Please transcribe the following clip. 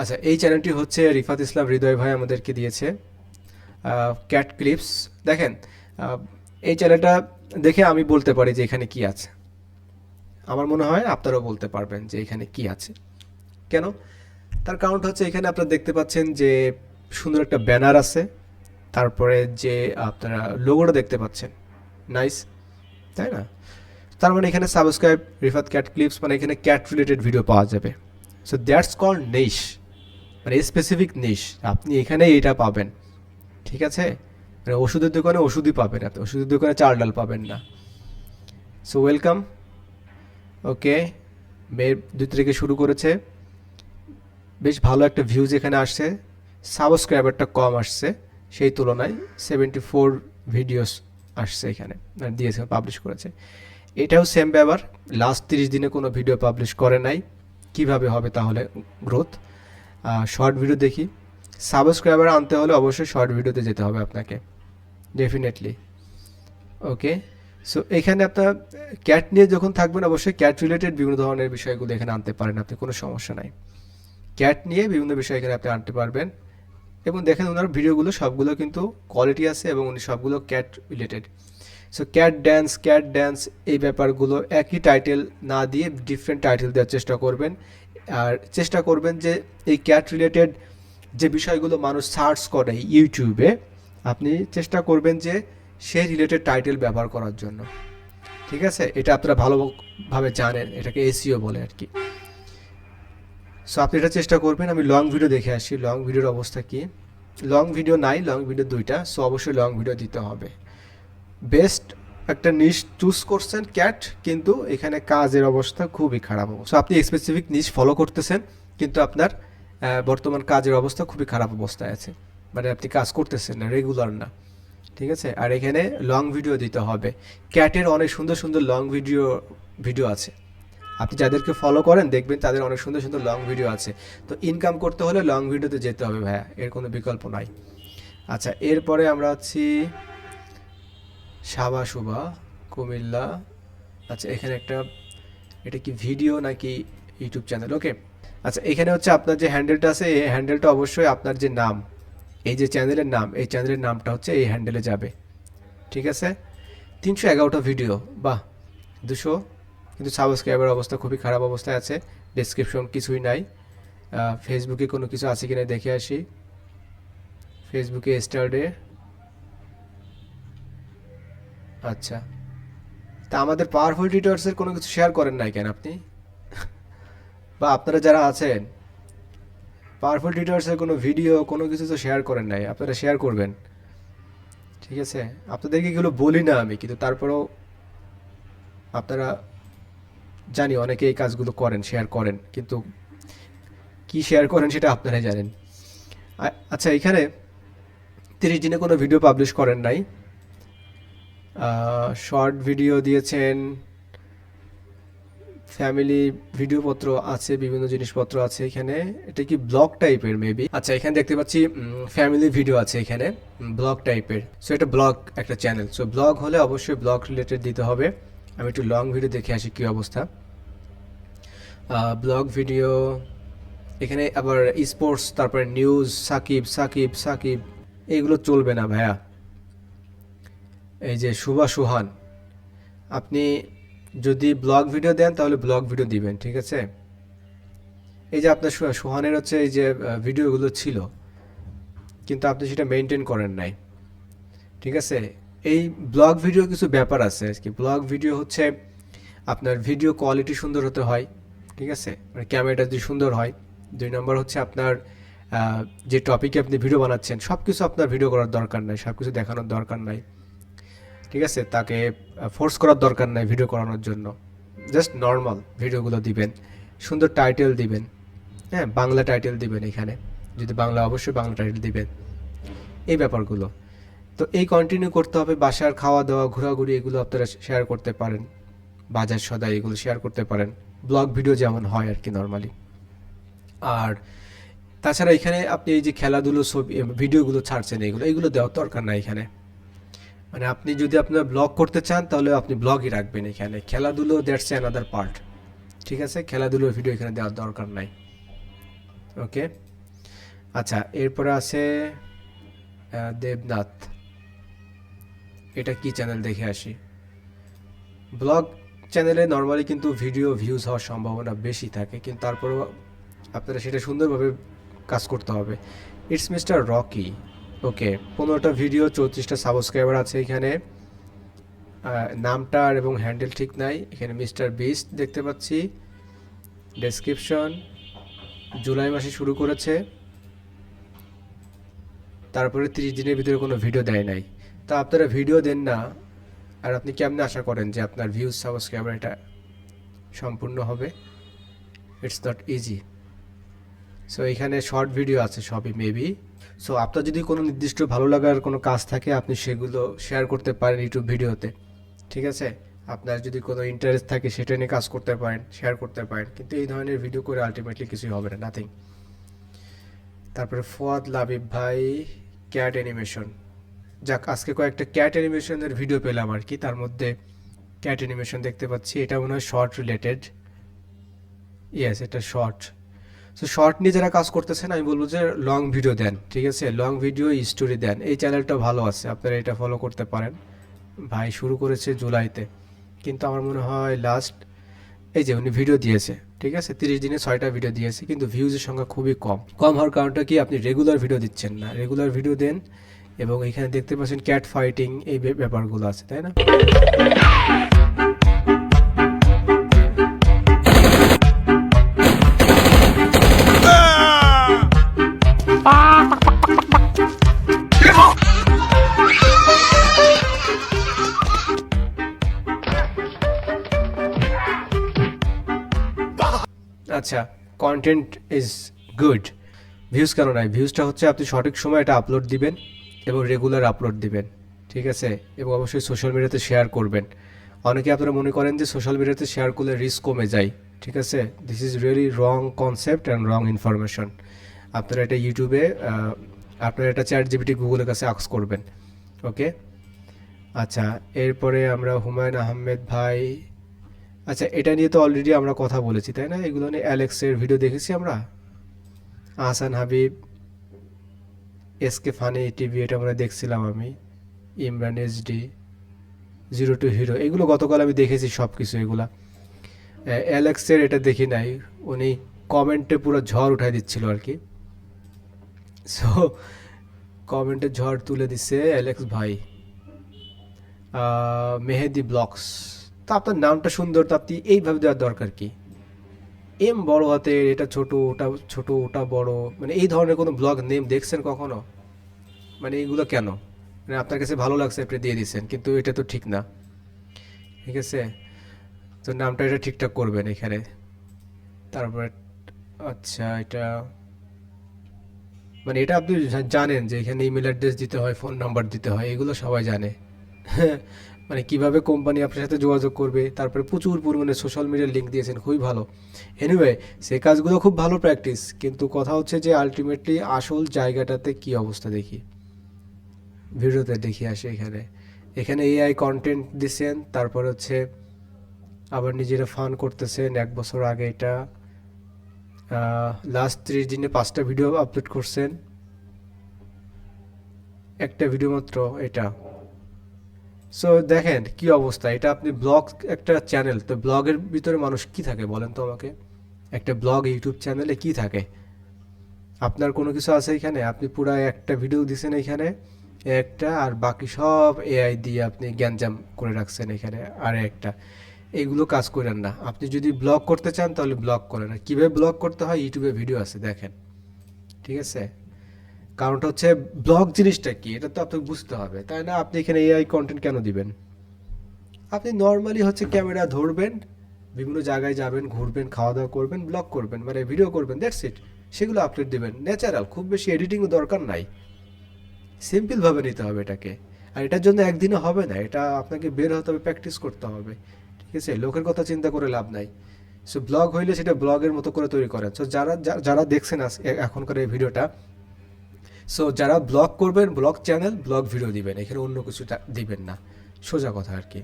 আচ্ছা এই চ্যানেলটি হচ্ছে রিফাত ইসলাম হৃদয় ভাই আমাদেরকে দিয়েছে। ক্যাট ক্লিপস দেখেন এই চ্যানেলটা দেখে আমি বলতে পারি যে এখানে কি আছে। আমার মনে হয় আপনারাও বলতে পারবেন যে এখানে কি আছে। কেন? তার কারণ হচ্ছে এখানে আপনারা দেখতে পাচ্ছেন যে সুন্দর একটা ব্যানার আছে। তারপরে যে আপনারা লোগোটা দেখতে পাচ্ছেন। নাইস তাই না? তার মানে এখানে সাবস্ক্রাইব রিফাত ক্যাট ক্লিপস মানে এখানে ক্যাট রিলেটেড ভিডিও পাওয়া যাবে। সো দ্যাটস কল নিশ মানে স্পেসিফিক নিশ আপনি এখানে এটা পাবেন, ঠিক আছে? মানে ওষুধের দোকানে ওষুধই পাবেন আপনি, ওষুধের দোকানে চাল ডাল পাবেন না। সো ওয়েলকাম ওকে মে দুই তারিখে শুরু করেছে। বেশ ভালো একটা ভিউজ এখানে আসছে। সাবস্ক্রাইবারটা কম আসছে, সেই তুলনায় সেভেন্টি ফোর ভিডিওস আসছে এখানে আর দিয়েছে পাবলিশ করেছে। এটাও সেম ব্যাপার লাস্ট তিরিশ দিনে কোনো ভিডিও পাবলিশ করে নাই। কীভাবে হবে তাহলে গ্রোথ শর্ট ভিডিও দেখি। সাবস্ক্রাইবার আনতে হলে অবশ্যই শর্ট ভিডিওতে যেতে হবে আপনাকে। ডেফিনেটলি ওকে সো এখানে আপনার ক্যাট নিয়ে যখন থাকবেন, অবশ্যই ক্যাট রিলেটেড বিভিন্ন ধরনের বিষয়গুলো এখানে আনতে পারেন, আপনি কোনো সমস্যা নাই। ক্যাট নিয়ে বিভিন্ন বিষয় এখানে আপনি আনতে পারবেন। এবং দেখেন ওনার ভিডিওগুলো সবগুলো কিন্তু কোয়ালিটি আছে এবং উনি সবগুলো cat related so cat dance cat dance এই ব্যাপারগুলো একই টাইটেল না দিয়ে ডিফারেন্ট টাইটেল দেওয়ার চেষ্টা করবেন। আর চেষ্টা করবেন যে এই ক্যাট রিলেটেড যে বিষয়গুলো মানুষ সার্চ করে ইউটিউবে আপনি চেষ্টা করবেন যে সেই রিলেটেড টাইটেল ব্যবহার করার জন্য। ঠিক আছে? এটা আপনারা ভালোভাবে জানেন, এটাকে এসিও বলে আর কি সো আপনি এটা চেষ্টা করবেন, আমি লং ভিডিও দেখে আসি। লং ভিডিওর অবস্থা কি? লং ভিডিও নাই লং ভিডিও দুইটা সো অবশ্যই লং ভিডিও দিতে হবে। বেস্ট একটা নিশ চুজ করছেন ক্যাট কিন্তু এখানে কাজের অবস্থা খুবই খারাপ অবস্থা। আপনি স্পেসিফিক নিশ ফলো করতেছেন, কিন্তু আপনার বর্তমান কাজের অবস্থা খুবই খারাপ অবস্থায় আছে। মানে আপনি কাজ করতেছেন না রেগুলার না। ঠিক আছে? আর এখানে লং ভিডিও দিতে হবে। ক্যাটের অনেক সুন্দর সুন্দর লং ভিডিও ভিডিও আছে। আপনি যাদেরকে ফলো করেন, দেখবেন তাদের অনেক সুন্দর সুন্দর লং ভিডিও আছে। তো ইনকাম করতে হলে লং ভিডিওতে যেতে হবে ভাইয়া, এর কোনো বিকল্প নাই। আচ্ছা এরপরে আমরা আছি সাবা সুবা, কুমিল্লা। আচ্ছা এখানে একটা, এটা কি ভিডিও নাকি ইউটিউব চ্যানেল ওকে আচ্ছা এখানে হচ্ছে আপনার যে হ্যান্ডেলটা আছে, এই হ্যান্ডেলটা অবশ্যই আপনার যে নাম, এই যে চ্যানেলের নাম, এই চ্যানেলের নামটা হচ্ছে এই হ্যান্ডেলে যাবে। ঠিক আছে? তিনশো এগারোটা ভিডিও বাহ, দুশো। কিন্তু সাবস্ক্রাইবার অবস্থা খুবই খারাপ অবস্থায় আছে ডেসক্রিপশন কিছুই নাই। ফেসবুকে কোনো কিছু আছে কিনা দেখে আসি। ফেসবুকে স্টারডে আচ্ছা। তা আমাদের পাওয়ারফুল টিউটার্সের কোনো কিছু শেয়ার করেন নাই কেন আপনি? বা আপনারা যারা আছেন পাওয়ারফুল টিউটার্সের কোনো ভিডিও কোনো কিছু তো শেয়ার করেন নাই, আপনারা শেয়ার করবেন। ঠিক আছে? আপনাদেরকে এগুলো বলি না আমি, কিন্তু তারপরেও আপনারা জানি অনেকে এই কাজগুলো করেন শেয়ার করেন, কিন্তু কি শেয়ার করেন সেটা আপনারাই জানেন। আচ্ছা এখানে তিরিশ দিনে কোনো ভিডিও পাবলিশ করেন নাই। শর্ট ভিডিও দিয়েছেন। ফ্যামিলি ভিডিওপত্র আছে, বিভিন্ন জিনিসপত্র আছে এখানে। এটা কি ব্লগ টাইপের মেবি আচ্ছা এখানে দেখতে পাচ্ছি ফ্যামিলি ভিডিও আছে এখানে ব্লগ টাইপের সো এটা ব্লগ একটা চ্যানেল সো ব্লগ হলে অবশ্যই ব্লগ রিলেটেড দিতে হবে। আমি একটু লং ভিডিও দেখে আসি কি অবস্থা। ব্লগ ভিডিও এখানে আবার স্পোর্টস তারপরে নিউজ সাকিব সাকিব সাকিব এইগুলো চলবে না ভাইয়া। এই যে শুভা সুহান, আপনি যদি ব্লগ ভিডিও দেন তাহলে ব্লগ ভিডিও দিবেন, ঠিক আছে? এই যে আপনার সুহানের হচ্ছে এই যে ভিডিওগুলো ছিল, কিন্তু আপনি সেটা মেনটেন করেন নাই, ঠিক আছে? এই ব্লগ ভিডিও কিছু ব্যাপার আছে আর কি। ব্লগ ভিডিও হচ্ছে আপনার ভিডিও কোয়ালিটি সুন্দর হতে হয়, ঠিক আছে? মানে ক্যামেরাটা যদি সুন্দর হয়। দুই নম্বর হচ্ছে আপনার যে টপিকে আপনি ভিডিও বানাচ্ছেন সব কিছু আপনার ভিডিও করার দরকার নাই সব কিছু দেখানোর দরকার নাই। ঠিক আছে? তাকে ফোর্স করার দরকার নাই ভিডিও করানোর জন্য। জাস্ট নর্মাল ভিডিওগুলো দিবেন, সুন্দর টাইটেল দিবেন হ্যাঁ বাংলা টাইটেল দিবেন এখানে। যদি বাংলা, অবশ্যই বাংলা টাইটেল দিবেন, এই ব্যাপারগুলো। তো এই কন্টিনিউ করতে হবে, বাসার খাওয়া দাওয়া ঘোরাঘুরি এগুলো আপনারা শেয়ার করতে পারেন। বাজার সদাই এগুলো শেয়ার করতে পারেন। ব্লগ ভিডিও যেমন হয় আর কি নর্মালি আর তাছাড়া এখানে আপনি এই যে খেলাধুলো ছবি ভিডিওগুলো ছাড়ছেন এগুলো এগুলো দেওয়ার দরকার নাই এখানে। মানে আপনি যদি আপনার ব্লগ করতে চান, তাহলে আপনি ব্লগই রাখবেন এখানে। খেলাধুলো দ্যাটস অ্যানাদার পার্ট ঠিক আছে? খেলাধুলোর ভিডিও এখানে দেওয়ার দরকার নাই। ওকে আচ্ছা এরপরে আছে দেবনাথ। এটা কি চ্যানেল দেখে আসি? ব্লগ চ্যানেলে নর্মালি কিন্তু ভিডিও ভিউজ হওয়ার সম্ভাবনা বেশি থাকে, কিন্তু তারপরেও আপনারা সেটা সুন্দরভাবে কাজ করতে হবে। It's Mister Rocky okay. পনেরোটা ভিডিও চৌত্রিশটা সাবস্ক্রাইবার আছে এখানে। আহ, নামটা এবং হ্যান্ডেল ঠিক নাই এখানে মিস্টার বিস্ট দেখতে পাচ্ছি। ডেসক্রিপশন জুলাই মাসে শুরু করেছে। তারপরে তিরিশ দিনের ভিতরে কোনো ভিডিও দেয় নাই। তা আপনারা ভিডিও দেন না আর আপনি কেমনে আশা করেন যে আপনার ভিউজ সাবস্ক্রাইবার এটা সম্পূর্ণ হবে? ইটস নট ইজি সো এখানে শর্ট ভিডিও আছে সবই মেবি সো আপনার যদি কোনো নির্দিষ্ট ভালো লাগার কোনো কাজ থাকে, আপনি সেগুলো শেয়ার করতে পারেন ইউটিউব ভিডিওতে ঠিক আছে? আপনার যদি কোনো ইন্টারেস্ট থাকে, সেটা নিয়ে কাজ করতে পারেন শেয়ার করতে পারেন। কিন্তু এই ধরনের ভিডিও করে আলটিমেটলি কিছুই হবে না নাথিং তারপরে ফুয়াদ লাবিব ভাই ক্যাট অ্যানিমেশন যাক, আজকে কয়েকটা ক্যাট অ্যানিমেশনের ভিডিও পেলাম আর কি। তার মধ্যে ক্যাট অ্যানিমেশন দেখতে পাচ্ছি। এটা মনে হয় শর্ট রিলেটেড ইয়েস এটা শর্ট সো শর্ট নিয়ে যারা কাজ করতেছেন, আমি বলব যে লং ভিডিও দেন, ঠিক আছে? লং ভিডিও স্টোরি দেন। এই চ্যানেলটা ভালো আছে, আপনারা এটা ফলো করতে পারেন। ভাই শুরু করেছে জুলাইতে, কিন্তু আমার মনে হয় লাস্ট এই যে উনি ভিডিও দিয়েছে, ঠিক আছে? তিরিশ দিনে ছয়টা ভিডিও দিয়েছে, কিন্তু ভিউজের সংখ্যা খুবই কম। কম হওয়ার কারণটা কি? আপনি রেগুলার ভিডিও দিচ্ছেন না। রেগুলার ভিডিও দেন এবং এখানে দেখতে পাচ্ছেন ক্যাট ফাইটিং এই ব্যাপারগুলো আছে, তাই না? আচ্ছা কন্টেন্ট ইজ গুড ভিউজ কেন নাই? ভিউজটা হচ্ছে আপনি সঠিক সময় এটা আপলোড দিবেন এবং রেগুলার আপলোড দিবেন, ঠিক আছে? এবং অবশ্যই সোশ্যাল মিডিয়াতে শেয়ার করবেন। অনেকে আপনারা মনে করেন যে সোশ্যাল মিডিয়াতে শেয়ার করলে রিস্ক কমে যায়, ঠিক আছে? This is really wrong concept and wrong information আপনারা এটা ইউটিউবে আপনারা এটা চ্যাট জিবিটি গুগলের কাছে আক্স করবেন ওকে আচ্ছা এরপরে আমরা হুমায়ুন আহমেদ ভাই আচ্ছা এটা নিয়ে তো অলরেডি আমরা কথা বলেছি, তাই না? এগুলো নিয়ে অ্যালেক্সের ভিডিও দেখেছি আমরা? Ahsan Habib S K funny TV এটা আমরা দেখছিলাম আমি, Imran HD zero to hero, এগুলো গতকাল আমি দেখেছি সব কিছু এগুলা অ্যালেক্সের এটা দেখি নাই, উনি কমেন্টে পুরো ঝড় উঠাই দিচ্ছিল আর কি। সো কমেন্টে ঝড় তুলে দিচ্ছে অ্যালেক্স ভাই। মেহেদি ব্লগস। তা আপনার নামটা সুন্দর, তা আপনি এইভাবে দেওয়ার দরকার কি? এম বড় হাতের, এটা ছোট, ওটা ছোট, ওটা বড় মানে এই ধরনের কোনো ব্লগ নেম দেখছেন কখনো? মানে এইগুলো কেন? মানে আপনার কাছে ভালো লাগছে, আপনি দিয়ে দিচ্ছেন কিন্তু এটা তো ঠিক না। ঠিক আছে? তো নামটা এটা ঠিকঠাক করবেন এখানে। তারপরে আচ্ছা এটা মানে এটা আপনি জানেন যে এখানে ইমেল অ্যাড্রেস দিতে হয় ফোন নাম্বার দিতে হয়, এগুলো সবাই জানে। মানে কীভাবে কোম্পানি আপনার সাথে যোগাযোগ করবে, তারপরে প্রচুর পরিমাণে সোশ্যাল মিডিয়ার লিঙ্ক দিয়েছেন, খুবই ভালো। এনিওয়ে সে কাজগুলো খুব ভালো প্র্যাকটিস কিন্তু কথা হচ্ছে যে আলটিমেটলি আসল জায়গাটাতে কি অবস্থা দেখি। ভিডিওতে দেখি আসে এখানে। এখানে এআই কন্টেন্ট দিছেন, তারপর হচ্ছে আবার নিজেরা ফান করতেছেন, এক বছর আগে এটা লাস্ট ত্রিশ দিনে পাঁচটা ভিডিও আপলোড করছেন। একটা ভিডিও মাত্র, এটা। সো দেখেন কি অবস্থা। এটা আপনি ব্লগ একটা চ্যানেল তো ব্লগের ভিতরে মানুষ কি থাকে বলেন তো আমাকে? একটা ব্লগ, ইউটিউব চ্যানেলে কি থাকে? আপনার কোনো কিছু আছে এখানে? আপনি পুরো একটা ভিডিও দিছেন এখানে, একটা, আর বাকি সব এআই দিয়ে আপনি জ্ঞানজাম করে রাখছেন এখানে, আর একটা। এগুলো কাজ করেন না। আপনি যদি ব্লগ করতে চান তাহলে ব্লগ করেন। কীভাবে ব্লগ করতে হয়? ইউটিউবে ভিডিও আছে, দেখেন। ঠিক আছে? কারণটা হচ্ছে ব্লগ জিনিসটা কি? এটা তো আপনাকে বুঝতে হবে। তাই না? আপনি এখানে এআই কন্টেন্ট কেন দিবেন? আপনি নর্মালি হচ্ছে ক্যামেরা ধরবেন, বিভিন্ন জায়গায় যাবেন, ঘুরবেন খাওয়া দাওয়া করবেন ব্লগ করবেন মানে ভিডিও করবেন দ্যাটস ইট সেগুলো আপলোড দিবেন। ন্যাচারাল খুব বেশি এডিটিংও দরকার নাই। সিম্পলভাবে নিতে হবে এটাকে। আর এটার জন্য একদিনে হবে না, এটা আপনাকে বের হতে হবে প্র্যাকটিস করতে হবে। ঠিক আছে? লোকের কথা চিন্তা করে লাভ নাই। সো ব্লগ হইলে সেটা ব্লগের মতো করে তৈরি করেন সো যারা যারা দেখছেন এখনকার এই ভিডিওটা সো যারা ব্লগ করবেন, ব্লগ চ্যানেল, ব্লগ ভিডিও দিবেন, এখানে অন্য কিছুটা দিবেন না। সোজা কথা আর কি।